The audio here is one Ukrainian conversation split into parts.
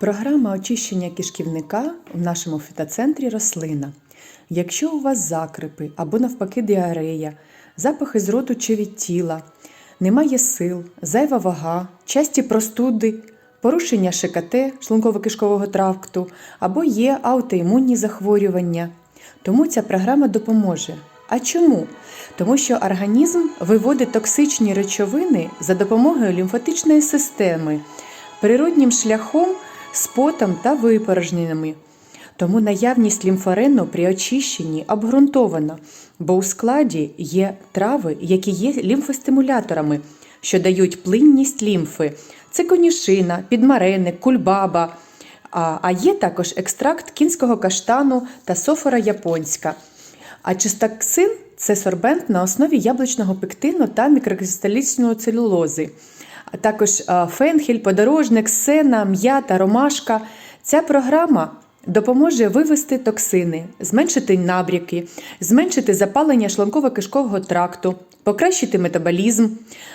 Програма очищення кишківника в нашому фітоцентрі рослина. Якщо у вас закрипи або навпаки діарея, запахи з роту чи від тіла, немає сил, зайва вага, часті простуди, порушення ШКТ шлунково-кишкового тракту або є аутоімунні захворювання, тому ця програма допоможе. А чому? Тому що організм виводить токсичні речовини за допомогою лімфатичної системи, природнім шляхом з потом та випорожненнями. Тому наявність лімфорену при очищенні обґрунтована, бо у складі є трави, які є лімфостимуляторами, що дають плинність лімфи. Це конюшина, підмареник, кульбаба. А є також екстракт кінського каштану та софора японська. А чистоксин це сорбент на основі яблучного пектину та мікрокристалічної целюлози. А також фенхель, подорожник, сена, м'ята, ромашка. Ця програма допоможе вивести токсини, зменшити набряки, зменшити запалення шлунково-кишкового тракту, покращити метаболізм.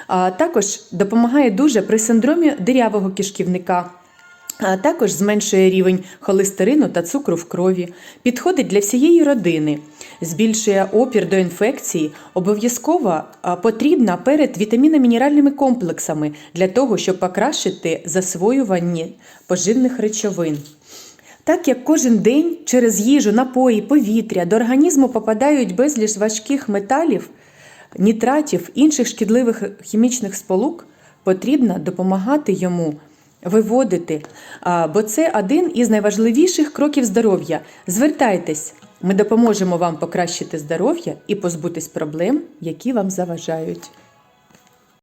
А також допомагає дуже при синдромі дирявого кишківника. А також зменшує рівень холестерину та цукру в крові, підходить для всієї родини, збільшує опір до інфекції, обов'язково потрібна перед вітамінно-мінеральними комплексами для того, щоб покращити засвоювання поживних речовин. Так як кожен день через їжу, напої, повітря до організму попадають безліч важких металів, нітратів, інших шкідливих хімічних сполук, потрібно допомагати йому виводити, бо це один із найважливіших кроків здоров'я. Звертайтесь, ми допоможемо вам покращити здоров'я і позбутись проблем, які вам заважають.